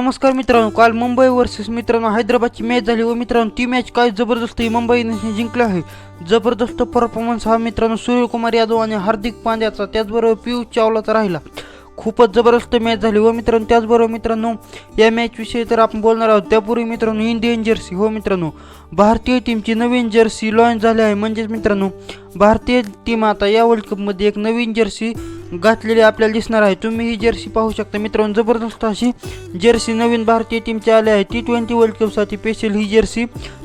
नमस्कार मित्रांनो काल मुंबई वर्सेस मित्रांनो हैदराबादची मॅच झाली व मित्रांनो ती मॅच काय जबरदस्त मुंबईने मुंबई जिंकली आहे. जबरदस्त परफॉर्मन्स हा मित्रांनो सूर्यकुमार यादव आणि हार्दिक पांड्याचा त्याचबरोबर पियुष चावलाचा राहिला. खूपच जबरदस्त मॅच झाली व मित्रांनो त्याचबरोबर मित्रांनो या मॅचविषयी तर आपण बोलणार आहोत. त्यापूर्वी मित्रांनो इंडियन जर्सी हो मित्रांनो भारतीय टीमची नवीन जर्सी लॉन्च झाली आहे. म्हणजेच मित्रांनो भारतीय टीम आता या वर्ल्ड कपमध्ये एक नवीन जर्सी घातलेली आपल्याला दिसणार आहे. तुम्ही ही जर्सी पाहू शकता. मित्रांनो जबरदस्त अशी जर्सी नवीन भारतीय टीमची आली आहे. टी ट्वेंटी वर्ल्ड कपसाठी स्पेशल ही जर्सी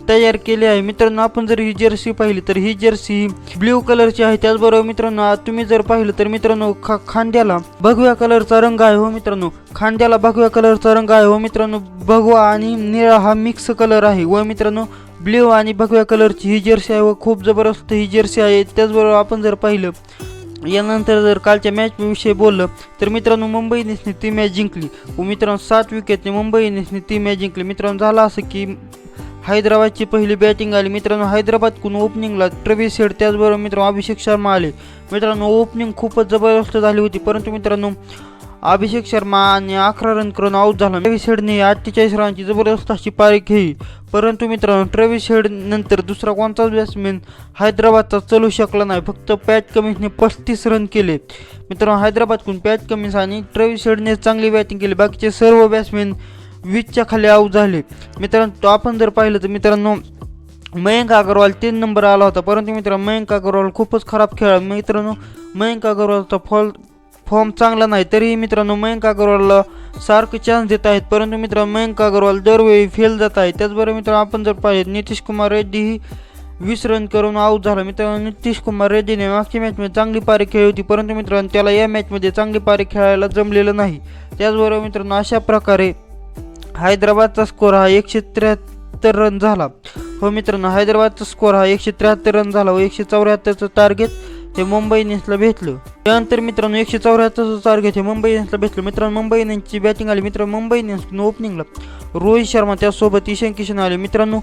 तयार केली आहे. मित्रांनो आपण जर ही जर्सी पाहिली तर ही जर्सी ब्ल्यू कलरची आहे. त्याचबरोबर मित्रांनो तुम्ही जर पाहिलं तर मित्रांनो खा खांद्याला भगव्या कलरचा रंग आहे हो मित्रांनो. खांद्याला भगव्या कलरचा रंग आहे हो मित्रांनो. भगवा आणि निळा हा मिक्स कलर आहे. व मित्रांनो ब्ल्यू आणि भगव्या कलरची ही जर्सी आहे व खूप जबरदस्त ही जर्सी आहे. त्याचबरोबर आपण जर पाहिलं यानंतर जर कालच्या मॅचविषयी बोललं तर मित्रांनो मुंबई इंडियन्सने ती मॅच जिंकली. व मित्रांनो सात विकेटने मुंबई इंडियन्सने ती मॅच जिंकली. मित्रांनो झालं असं की हैदराबादची पहिली बॅटिंग आली. मित्रांनो हैदराबादकडून ओपनिंगला ट्रविस हेड त्याचबरोबर मित्रांनो अभिषेक शर्मा आले. मित्रांनो ओपनिंग खूपच जबरदस्त झाली होती. परंतु मित्रांनो अभिषेक शर्मा आणि अकरा रन करून आऊट झाला. ट्रेविस हेडने अठ्ठेचाळीस रनची जबरदस्त अशी पारी घेई परंतु मित्रांनो ट्रेविस हेड नंतर दुसरा कोणताच बॅट्समॅन हैदराबादचा चलू शकला नाही. फक्त पॅट कमिन्सने पस्तीस रन केले. मित्रांनो हैदराबादकडून पॅट कमिन्स आणि ट्रेविस हेडने चांगली बॅटिंग केली. बाकीचे सर्व बॅट्समॅन वीसच्या खाली आऊट झाले. मित्रांनो तो आपण जर पाहिलं तर मित्रांनो मयंक अग्रवाल तीन नंबर आला होता. परंतु मित्रांनो मयंक अग्रवाल खूपच खराब खेळला मित्रांनो मयंक अग्रवालचा फॉल फॉर्म चांगला नाही तरीही मित्रांनो मयंक अग्रवालला सारखे चान्स देत आहेत. परंतु मित्रांनो मयंक अग्रवाल दरवेळी फेल जात आहे. त्याचबरोबर मित्रांनो आपण जर पाहिजे नितीश कुमार रेड्डी ही वीस रन करून आऊट झाला. मित्रांनो नितीश कुमार रेड्डीने मागच्या मॅचमध्ये चांगली पारी खेळली होती. परंतु मित्रांनो त्याला या मॅचमध्ये चांगली पारी खेळायला जमलेलं नाही. त्याचबरोबर मित्रांनो अशा प्रकारे हैदराबादचा स्कोर हा एकशे त्र्याहत्तर रन झाला. हो मित्रांनो हैदराबादचा स्कोर हा एकशे त्र्याहत्तर रन झाला व एकशे चौऱ्याहत्तरचं टार्गेट हे मुंबई इंडियन्सला भेटलं. त्यानंतर मित्रांनो एकशे चौऱ्याहत्तरचं टार्गेट हे मुंबई इंडियन्सला भेटलं. मित्रांनो मुंबई इंडियन्सची बॅटिंग आली. मित्रांनो मुंबई इंडियन्स ओपनिंगला रोहित शर्मा त्यासोबत ईशान किशन आले. मित्रांनो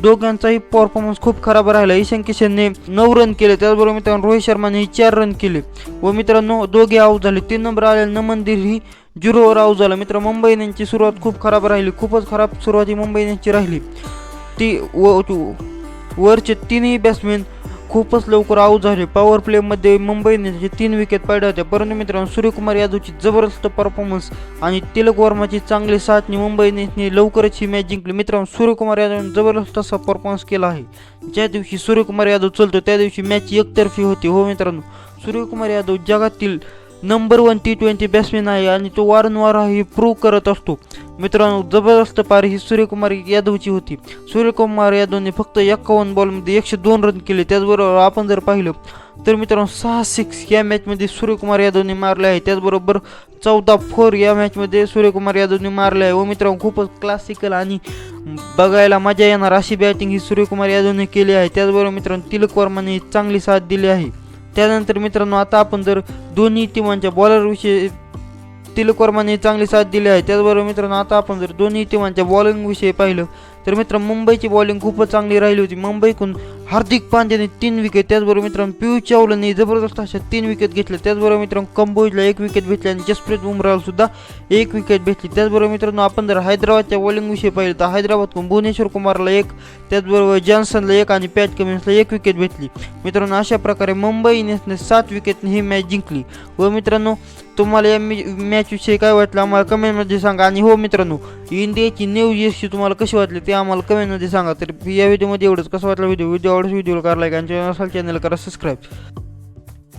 दोघांचाही परफॉर्मन्स खूप खराब राहिला. ईशान किशनने नऊ रन केले. त्याचबरोबर मित्रांनो रोहित शर्माने चार रन केले. व मित्रांनो दोघे आऊट झाले. तीन नंबर आले नमनदीर ही झिरोवर आऊट झाला. मित्र मुंबई इंडियन्सची सुरुवात खूप खराब राहिली. खूपच खराब सुरुवात ही मुंबई इंडियन्सची राहिली. ती व वरचे तिन्ही बॅट्समॅन खूपच लवकर आऊट झाले. पॉवर प्लेमध्ये मुंबई इंडियन्सचे तीन विकेट पडल्या होत्या. परंतु मित्रांनो सूर्यकुमार यादवची जबरदस्त परफॉर्मन्स आणि तिलक वर्माची चांगली साथनी मुंबई इंडियन्सने लवकरच ही मॅच जिंकली. मित्रांनो सूर्यकुमार यादवने जबरदस्त असा परफॉर्मन्स केला आहे. ज्या दिवशी सूर्यकुमार यादव चलतो त्या दिवशी मॅच एकतर्फी होती. हो मित्रांनो सूर्यकुमार यादव जगातील number one T twenty batsman आहे आणि तो वारंवार ही प्रूव्ह करत असतो. मित्रांनो जबरदस्त पारी ही सूर्यकुमार यादवची होती. सूर्यकुमार यादवने फक्त एक्कावन्न बॉलमध्ये एकशे दोन रन केले. त्याचबरोबर आपण जर पाहिलं तर मित्रांनो सहा सिक्स या मॅचमध्ये सूर्यकुमार यादवने मारले आहे. त्याचबरोबर चौदा फोर या मॅचमध्ये सूर्यकुमार यादवने मारले आहे. व मित्रांनो खूपच क्लासिकल आणि बघायला मजा येणार अशी बॅटिंग ही सूर्यकुमार यादवने केली आहे. त्याचबरोबर मित्रांनो तिलक वर्माने चांगली साथ दिली आहे. त्यानंतर मित्रांनो आता आपण जर दोन्ही टीमांच्या बॉलरविषयी तिलक वर्माने चांगली साथ दिली आहे. त्याचबरोबर मित्रांनो आता आपण जर दोन्ही टीमांच्या बॉलिंगविषयी पाहिलं तर मित्र मुंबईची बॉलिंग खूपच चांगली राहिली होती. मुंबईकडून हार्दिक पांड्याने तीन विकेट त्याचबरोबर मित्रांनो पियुष चावलाने जबरदस्त अशा तीन विकेट घेतल्या. त्याचबरोबर मित्रांनो कंबोजला एक विकेट भेटली आणि जसप्रीत बुमराला सुद्धा एक विकेट भेटली. त्याचबरोबर मित्रांनो आपण जर हैदराबादच्या बॉलिंगविषयी पाहिलं तर हैदराबादकडून भुवनेश्वर कुमारला एक त्याचबरोबर जॉन्सनला एक आणि पॅट कमिन्सला एक विकेट भेटली. मित्रांनो अशा प्रकारे मुंबई इंडियन्सने सात विकेटने ही मॅच जिंकली. व मित्रांनो तुम्हाला या मॅचविषयी काय वाटलं आम्हाला कमेंटमध्ये सांगा. आणि हो मित्रांनो इंडियाची न्यूज जर्सी तुम्हाला कशी वाटली ते आम्हाला कमेंटमध्ये सांगा. तर या व्हिडिओमध्ये एवढंच. कसं वाटलं video video shorts video, like and channel, channel subscribe.